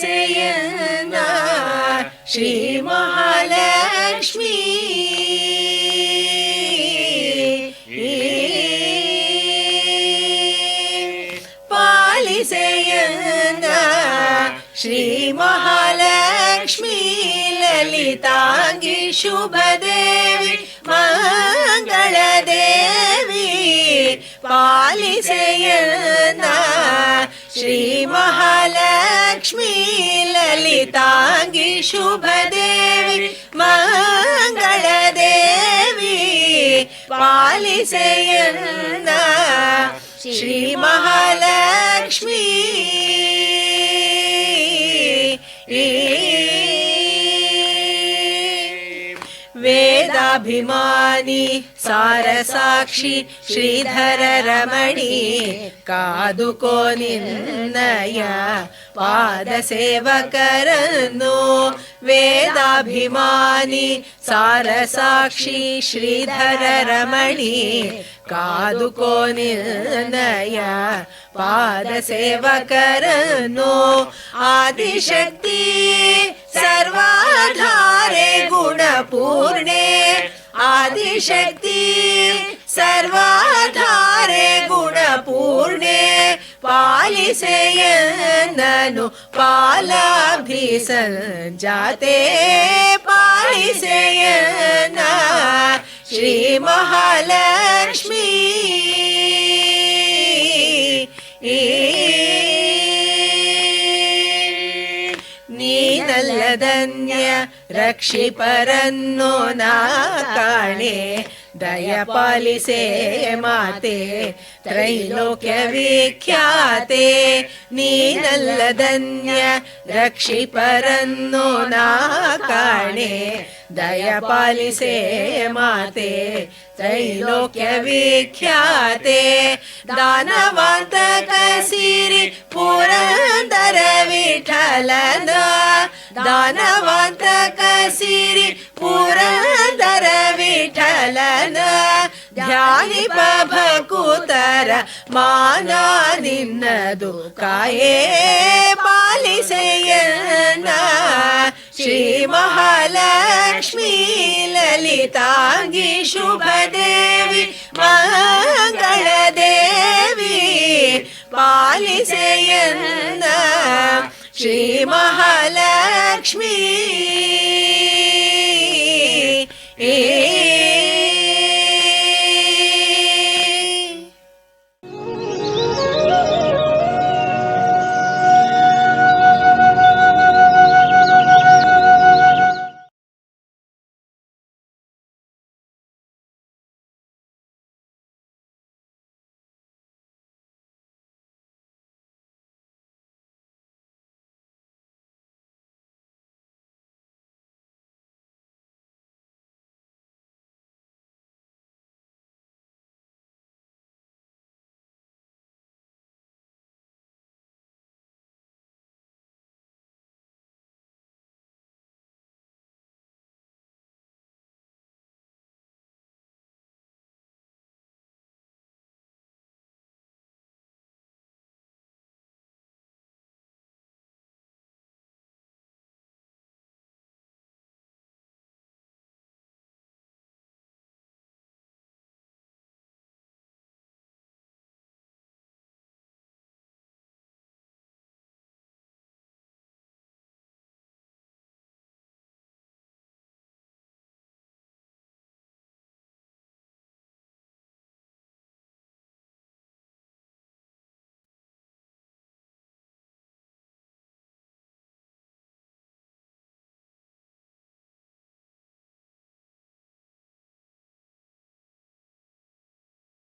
செய்யனார் ஸ்ரீ மகாலட்சுமி பாலி செய்யனார் ஸ்ரீ மகாலட்சுமி லலிதாங்கி சுபதேவி மங்களதேவி. பாலி செய்யனார் श्रीमहाल लक्ष्मी ललितांगी शुभ देवी शुभदेवी मङ्गलदेवी पालिसयन्न श्रीमहालक्ष्मी वे भिमानी सारसाक्षी श्रीधर रमणी कादुको नया पादसेवकरन्नो वेदाभिमानी सारसाक्षी श्रीधर रमणी कादुको निर्णय नया आदिशक्ति सर्वाधा रे गुणपूर्णे आदिशक्ति सर्वाधारे गुणपूर्णे पालिसेयननु पालाभि सञ्जाते पालिसेयन श्रीमहालक्ष्मी। ನೀನಲ್ಲದನ್ಯ ರಕ್ಷಿಪರನ್ನು ನಾ ಕಾಣೆ. ದಯ ಪಾಲಿಸೆ ಮಾತೆ, ತ್ರೈಲೋಕ್ಯ ವಿಖ್ಯಾತೆ. ನೀನಲ್ಲ ಧನ್ಯ ರಕ್ಷಿಪರನ್ನು ನಾ ಕಾಣೆ. ದಯ ಪಾಲಿಸೆ ಮಾತೆ, ತ್ರೈಲೋಕ್ಯ ವಿಖ್ಯಾತೆ. ದಾನವಾಂತಕ ಸಿರಿ ಪುರಂದರ ವಿಠಲನ. दानवन्त कसिरि पुरन्दर विठलन ध्यानि बभकुतर माना निलिसयन् श्रीमहालक्ष्मी ललिताङ्गी शुभ देवि मा कय देवी श्रीमहालक्ष्मी